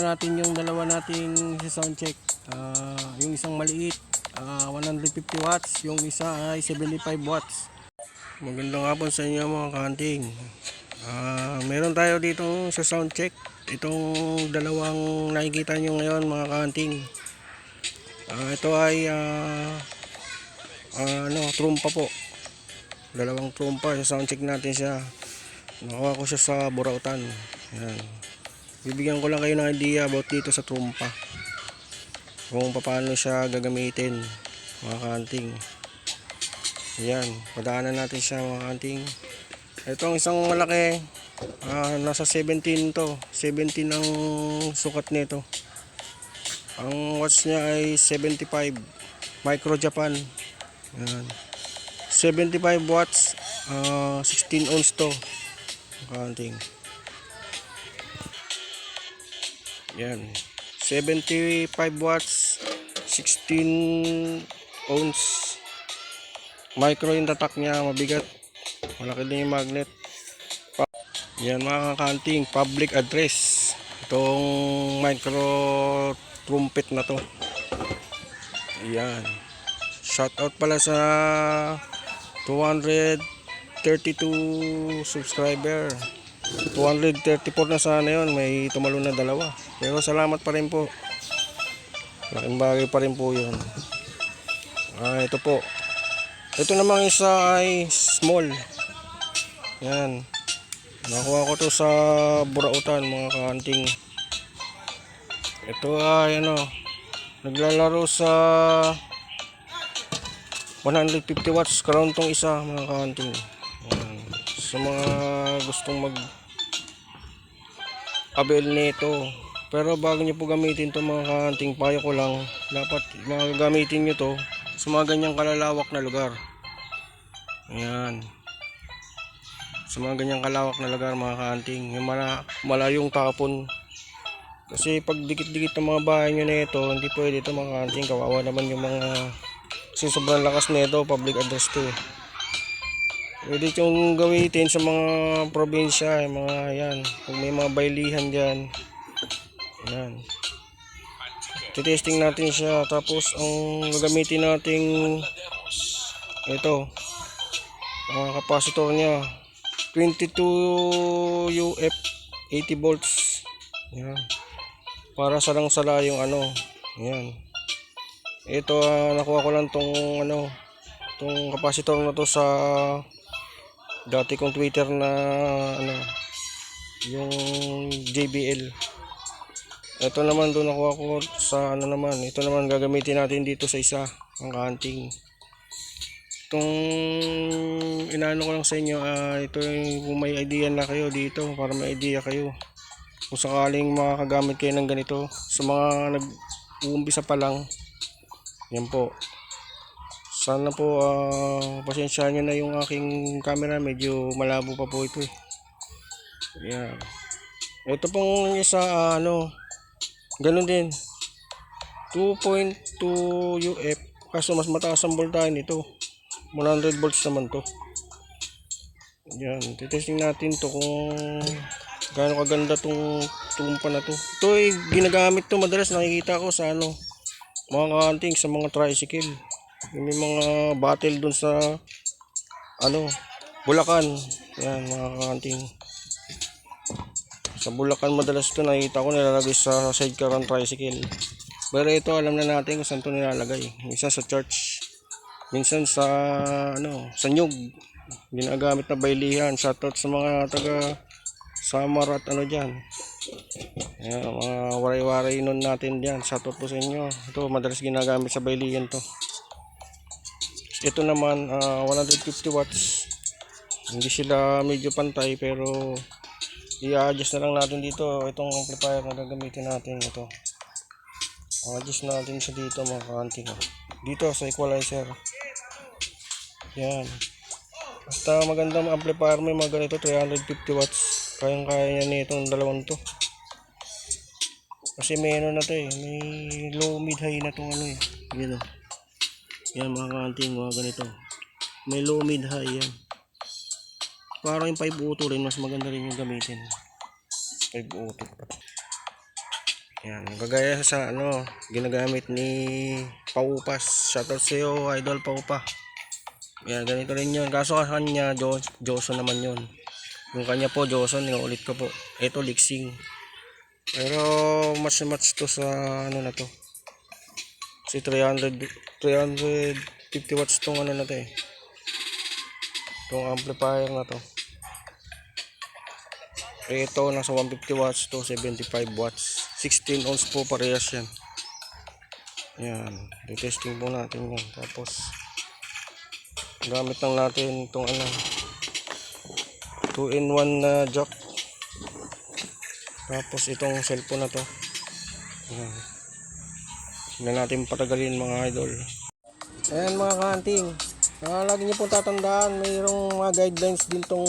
na natin yung dalawa nating sound check. Ah, yung isang maliit, ah, 150 watts, yung isa ay 75 watts. Magandang hapon sa inyo mga kaanting. Ah, meron tayo dito sa sound check. Itong dalawang nakikita nyo ngayon mga kaanting. Ah, ito ay ah, ah, ano, trumpa po. Dalawang trumpa sa sound check natin siya. Nakuha ko siya sa Burautan. Yan. Bibigyan ko lang kayo ng idea about dito sa trumpa. Kung paano siya gagamitin mga kanting. Yan. Padaanan natin siya mga kanting. Ito ang isang malaki. ah, nasa 17 to. 17 ang sukat nito. Ang watts niya ay 75. Micro Japan. Yan. 75 watts. ah, 16 ounce to. Counting. Yan. 75 watts, 16 ounce. Micro yung tatak niya, mabigat. Malaki din yung magnet. Yan mga kakanting, public address. Itong micro trumpet na to. Yan. Shoutout pala sa 232 subscriber. 234 na sana yon may tumalo na dalawa. Pero salamat pa rin po. Laking bagay pa rin po yun. Ah, ito po. Ito namang isa ay small. Yan. Nakuha ko to sa Burautan mga kaanting. Ito ay ano, naglalaro sa 150 watts karoon tong isa mga kaanting. Sa mga gustong mag avail nito. Pero bago nyo po gamitin to mga kaanting, payo ko lang, dapat magagamitin nyo to sa mga ganyang kalalawak na lugar. Ayan. Sa mga ganyang kalawak na lugar mga kaanting, yung mala, malayong tapon. Kasi pag dikit-dikit ng mga bahay nyo na ito, hindi pwede ito mga kaanting, kawawa naman yung mga kasi sobrang lakas nito, public address to eh. Pwede itong gamitin sa mga probinsya, yung mga yan. Kung may mga baylihan dyan. Yan. Titesting natin siya. Tapos ang gagamitin nating ito. Ang capacitor niya. 22 UF 80 volts. Yan. Para salang-sala yung ano. Yan. Ito ah, nakuha ko lang tong ano tong capacitor na to sa dati kong Twitter na ano yung JBL ito naman doon nakuha ko sa ano naman ito naman gagamitin natin dito sa isa ang kanting itong inaano ko lang sa inyo ah, ito yung may idea na kayo dito para may idea kayo. Kung sakaling makakagamit kayo ng ganito sa mga nag-uumpisa pa lang yan po sana po ah pasensyahan nyo na yung aking camera. Medyo malabo pa po ito eh. Yan. Ito pong isa ah, ano ganun din. 2.2 UF kaso mas mataas ang voltahe nito. 100 volts naman to. Yan titesting natin to kung gaano kaganda tong tumpa na to. Ito ay ginagamit to madalas. Nakikita ko sa ano mga kanting sa mga tricycle yung may mga battle dun sa ano Bulacan. Yan mga kanting sa Bulacan madalas ito nakikita ko nilalagay sa sidecar ng tricycle. Pero ito alam na natin kung saan ito nilalagay. Minsan sa church. Minsan sa ano sa nyug. Ginagamit na baylihan. Shoutout sa mga taga Samar at ano dyan. Ayan, mga waray-waray nun natin dyan. Shoutout po sa inyo. Ito madalas ginagamit sa baylihan to ito naman ah, 150 watts. Hindi sila medyo pantay pero i-adjust na lang natin dito. Itong amplifier na gagamitin natin ito. Adjust natin siya dito mga kanting dito sa equalizer. Yan. Basta magandang amplifier may mga ganito 350 watts. Kayang kaya niya nitong dalawang to. Kasi may ano na to eh may low mid high na tong ano eh. Yun oh. Yan mga kanting mga ganito may low mid high yan parang yung 5 auto rin mas maganda rin yung gamitin 502. Yan, kagaya sa ano, ginagamit ni Paupas. Shoutout sa iyo, Idol Paupa. Yan, ganito rin yun. Kaso kanya, Jo- Johnson naman yun. Yung kanya po, Johnson, yung ulit ko po. Ito, Lixing. Pero, mas match to sa ano na to. Kasi 300, 350 watts tong ano na to eh. Tong amplifier na to. Ito, nasa 150 watts to 75 watts. 16 ohms po parehas yan. Yan. Retesting po natin yan. Tapos, gamit lang natin itong ano, 2 in 1 na jack. Tapos, itong cellphone na to. Yan. Hindi natin patagalin mga idol. Ayan mga kanting. Ah, lagi niyo pong tatandaan, mayroong mga guidelines din tong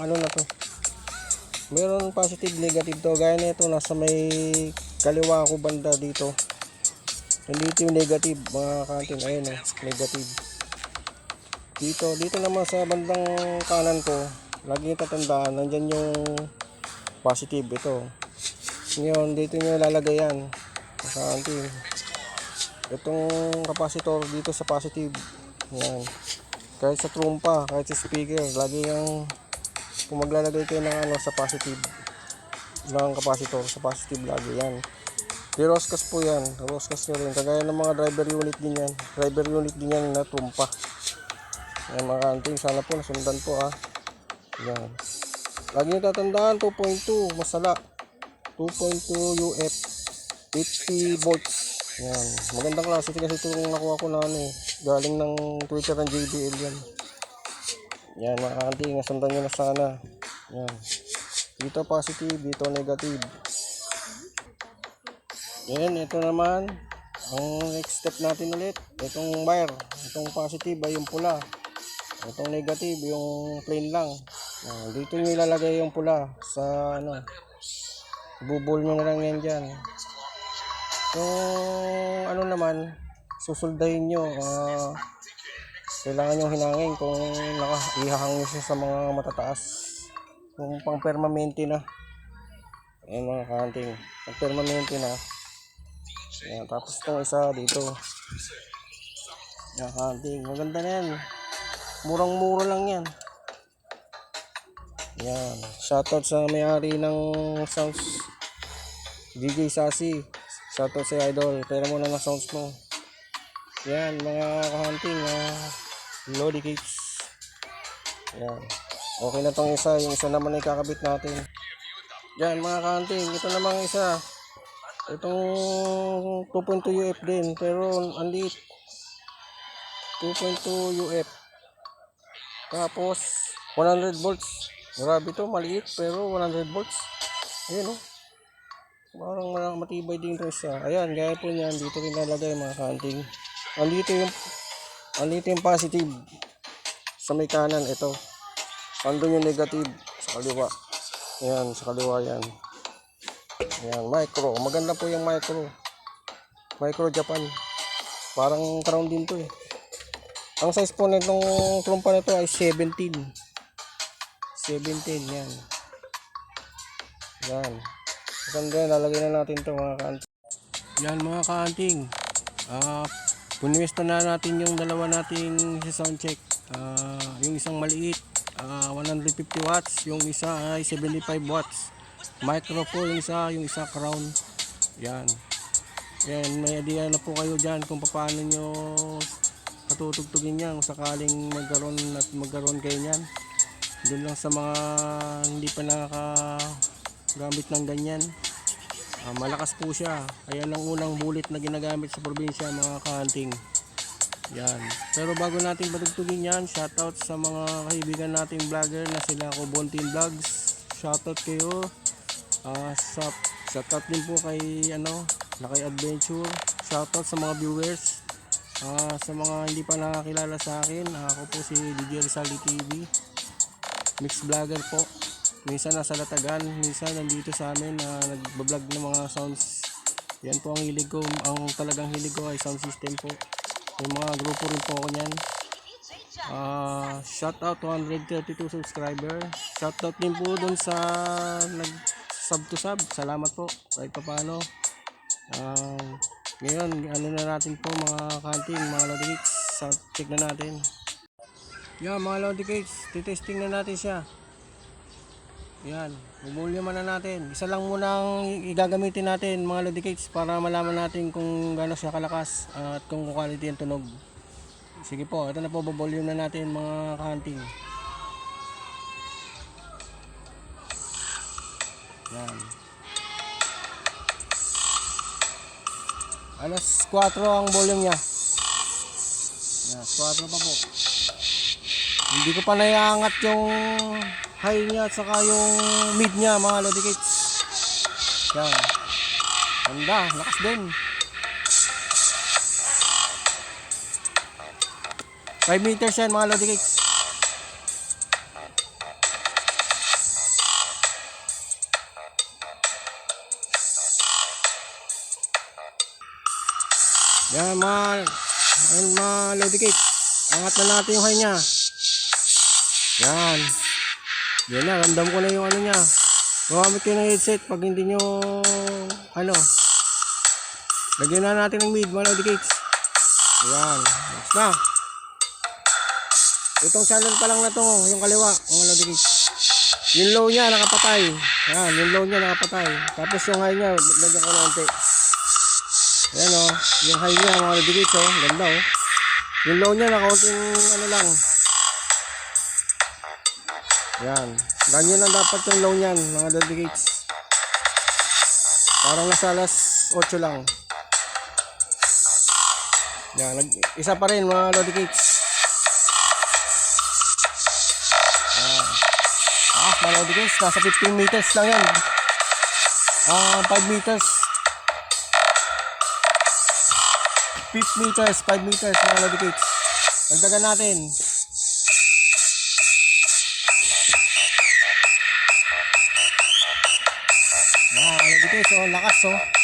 ano na to. Meron positive, negative to. Gaya nito, nasa may kaliwa ko banda dito. Nandito yung negative, mga kantin. Ayun eh, negative. Dito, dito naman sa bandang kanan ko, lagi niyo tatandaan, nandyan yung positive. Ito. Ngayon, dito nyo ilalagay yan. Mga kantin. Itong capacitor dito sa positive. Yan. Kahit sa trumpa, kahit sa speaker, lagi yung kung maglalagay kayo ng ano sa positive ng capacitor sa positive lagi yan. Di Roscas po yan Roscas nyo rin. Kagaya ng mga driver unit din yan driver unit din yan na trumpa. Yan mga kanting sana po nasundan po ha yan. Lagi nyo tatandaan 2.2 masala. 2.2 UF 50 volts yan magandang klase kasi ito yung nakuha ko na ano eh galing ng Twitter ng JBL yan yan mga kanting, nasundan nyo na sana. Yan. Dito positive, dito negative. Yan, ito naman. Ang next step natin ulit. Itong wire. Itong positive ay yung pula. Itong negative, yung plain lang. Yan, dito nyo ilalagay yung pula sa ano. Bubol nyo na lang yan dyan. Yung ano naman, susuldahin nyo. ah kailangan yung hinangin kung naka, ihahang nyo siya sa mga matataas. Kung pang permanente na. Ayan mga kanting pang permanente na. Ayan, tapos itong isa dito. Ayan kanting maganda na yan. Murang mura lang yan. Ayan shoutout sa may-ari ng sounds DJ Sassy shoutout sa idol pera mo na ng sounds mo yan mga kahanting ah Lodi cakes. Yan. Okay na tong isa. Yung isa naman ay kakabit natin. Yan mga kanting. Ito namang isa. Itong 2.2 UF din. Pero ang liit. 2.2 UF. Tapos 100 volts. Grabe to. Maliit. Pero 100 volts. Ayan o. Oh. Parang matibay din ito isa. Ayan. Gaya po niyan. Dito rin nalagay mga kanting. Andito yung andito yung positive. Sa may kanan ito. Andun yung negative sa kaliwa. Yan sa kaliwa yan. Yan micro. Maganda po yung micro. Micro japan. Parang crown din to eh. Ang size po nitong trumpa nito ay 17 17 yan. Yan maganda lalagay na natin to mga kaanting yan mga kaanting ah Punuwesto na natin yung dalawa nating sa sound check. Ah, yung isang maliit, ah, 150 watts. Yung isa ay 75 watts. Micro po yung isa, yung isa crown. Yan. Yan, may idea na po kayo dyan kung paano nyo patutugtugin yan kung sakaling magkaroon at magkaroon kayo niyan. Doon lang sa mga hindi pa nakagamit ng ganyan. Ah, malakas po siya. Ayan ang unang bullet na ginagamit sa probinsya mga kahanting. Yan. Pero bago natin patugtugin yan, shoutout sa mga kaibigan nating vlogger na sila ko Bontin Vlogs. Shoutout kayo. Ah, sa shoutout din po kay ano, Lakay Adventure. Shoutout sa mga viewers. Ah, sa mga hindi pa nakakilala sa akin, ako po si DJ Rizali TV. Mix vlogger po minsan nasa Latagan, minsan nandito sa amin na nagbablog ng mga sounds. Yan po ang hilig ko, ang talagang hilig ko ay sound system po. May mga grupo rin po ako niyan. Ah, shout out 132 subscriber. Shout out din po doon sa nag sub to sub. Salamat po. Kahit pa paano. Um, ngayon, ano na natin po mga kanting, mga Lodi Cakes. So, check na natin. Yan mga Lodi Cakes, titesting na natin siya. Yan, bubulyaman na natin. Isa lang muna ang igagamitin natin mga Lodi Cakes para malaman natin kung gaano siya kalakas at kung quality ang tunog. Sige po, ito na po bubulyum na natin mga kanting. Yan. Alas 4 ang volume niya. Yan, 4 pa po. Hindi ko pa naiangat yung high niya at saka yung mid niya mga Lodi Kids. Yan. Ganda, lakas din. 5 meters yan mga Lodi Kids. Yan mga, mga Lodi Kids. Angat na natin yung high niya. Yan. Yan na, ramdam ko na yung ano niya. Gumamit kayo ng headset pag hindi nyo, ano, lagyan na natin ng mid, mga Lodi Cakes. Yan. Next na. Itong channel pa lang na to, yung kaliwa, mga Lodi Cakes. Yung low niya, nakapatay. Yan, yung low niya, nakapatay. Tapos yung high niya, lagyan ko na unti. Yan o, yung high niya, mga Lodi Cakes, oh. Ganda oh. Yung low niya, nakaunting ano lang, yan. Ganyan lang dapat yung low niyan, mga dedicates. Parang nasa alas 8 lang. Yan. Isa pa rin, mga dedicates. Yan. Ah, mga dedicates, nasa 15 meters lang yan. Ah, 5 meters. 5 meters, 5 meters, mga dedicates. Dagdagan natin. Dito so lakas oh.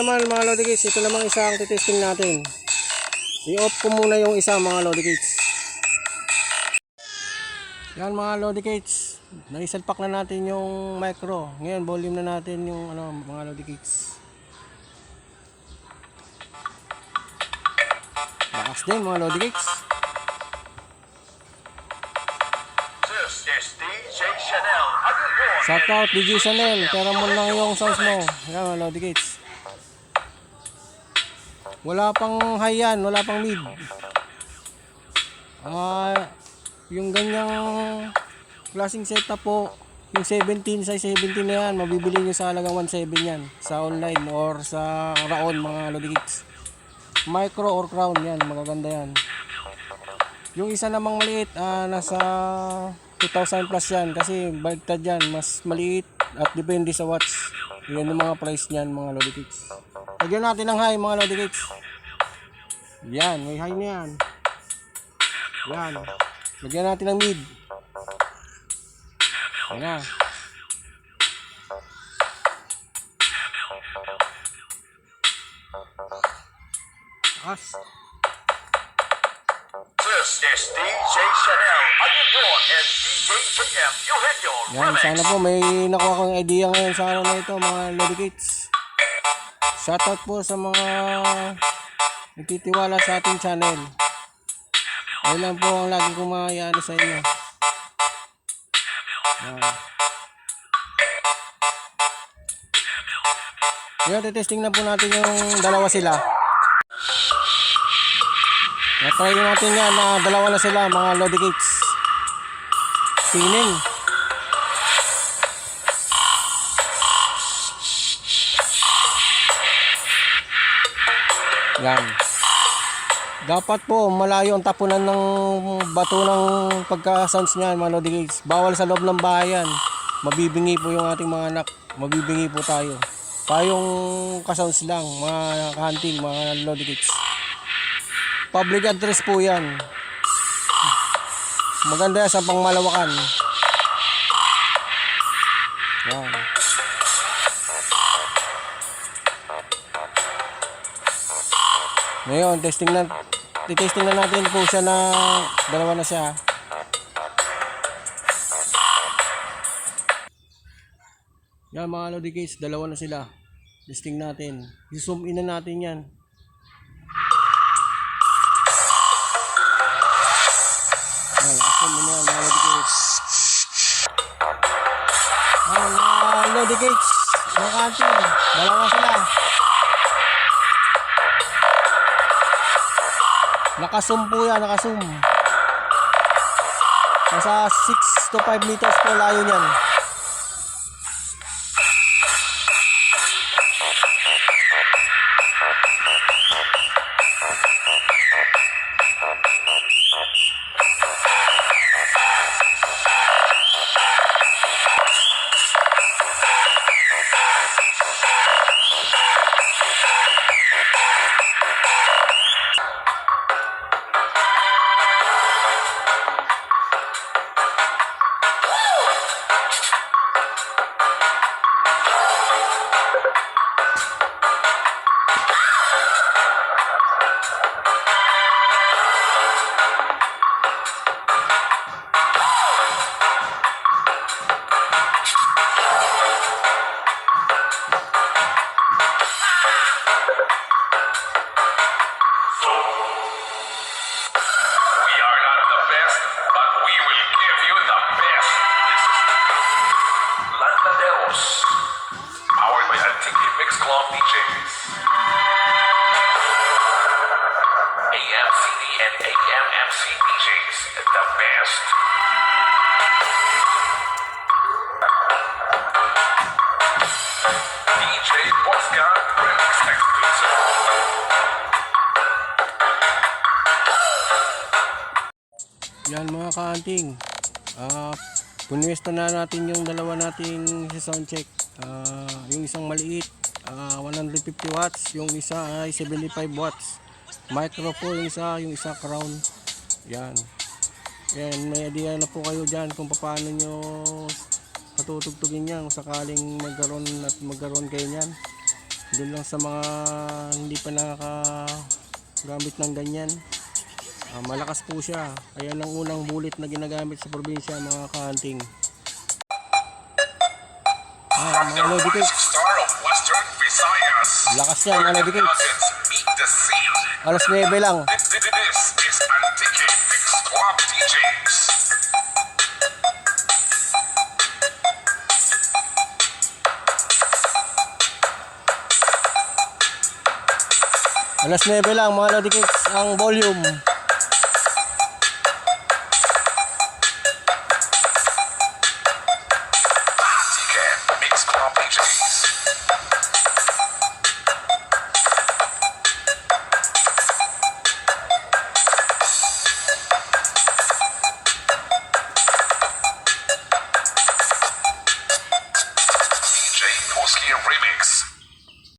Naman mga Lodi Kids, ito namang isa ang titesting natin. I-off ko muna yung isa mga Lodi Kids. Yan mga Lodi Kids, naisalpak na natin yung micro. Ngayon volume na natin yung ano, mga Lodi Kids. Lakas din mga Lodi Kids. Shout out DJ Chanel, pero mo lang yung sounds mo. Yan mga Lodi Kids. Wala pang high wala pang mid. Ah, yung ganyang klaseng setup po, yung 17 size 17 na yan, mabibili nyo sa halagang 1.7 yan sa online or sa Raon mga Lodi Kids. Micro or crown yan, magaganda yan. Yung isa namang maliit, ah, nasa 2,000 plus yan kasi baliktad yan, mas maliit at depende sa watch. Yan yung mga price niyan mga Lodi Kids. Lagyan natin ng high mga Lodi Kids. Yan, may high na yan. Yan. Lagyan natin ng mid. Yan na. Takas. Yan, sana po may nakuha kong idea ngayon sa araw na ito mga Lodi Kids. Shoutout po sa mga nagtitiwala sa ating channel. Ayun lang po ang lagi kong mga sa inyo. Yan. Ngayon, testing na po natin yung dalawa sila. Na-try natin yan na dalawa na sila mga Lodi Spinning. Yan. Dapat po malayo ang tapunan ng bato ng pagka-sounds niyan mga Lodi Gates. Bawal sa loob ng bahay yan. Mabibingi po yung ating mga anak. Mabibingi po tayo. Tayong ka-sounds lang, mga hunting, mga Lodi Gates. Public address po yan. Maganda sa pangmalawakan. Yan. Ngayon, testing na testing na natin po siya na dalawa na siya. Yan mga Lodi Gates, dalawa na sila. Testing natin. I-zoom in na natin. Yan, Lodi Gates. Mga kantin, dalawa sila. Nakasum po yan, nakasum. Nasa 6 to 5 meters po layo niyan. Mga kaanting. Ah, punwesto na natin yung dalawa nating sound check. Ah, yung isang maliit, ah, 150 watts, yung isa ay 75 watts. Micro po yung isa, yung isa crown. Yan. Yan, may idea na po kayo dyan kung paano nyo patutugtugin yan kung sakaling magkaroon at magkaroon kayo niyan. Doon lang sa mga hindi pa nakakagamit ng ganyan. Ah, malakas po siya. Kaya lang unang bullet na ginagamit sa probinsya mga ka-hunting. Ah, mga Lodi Cakes. Star of Western Visayas. Lakas yan, mga Lodi Cakes. Nuggets meet the scene. Alas 9 lang. Alas 9 lang mga Lodi Cakes ang volume.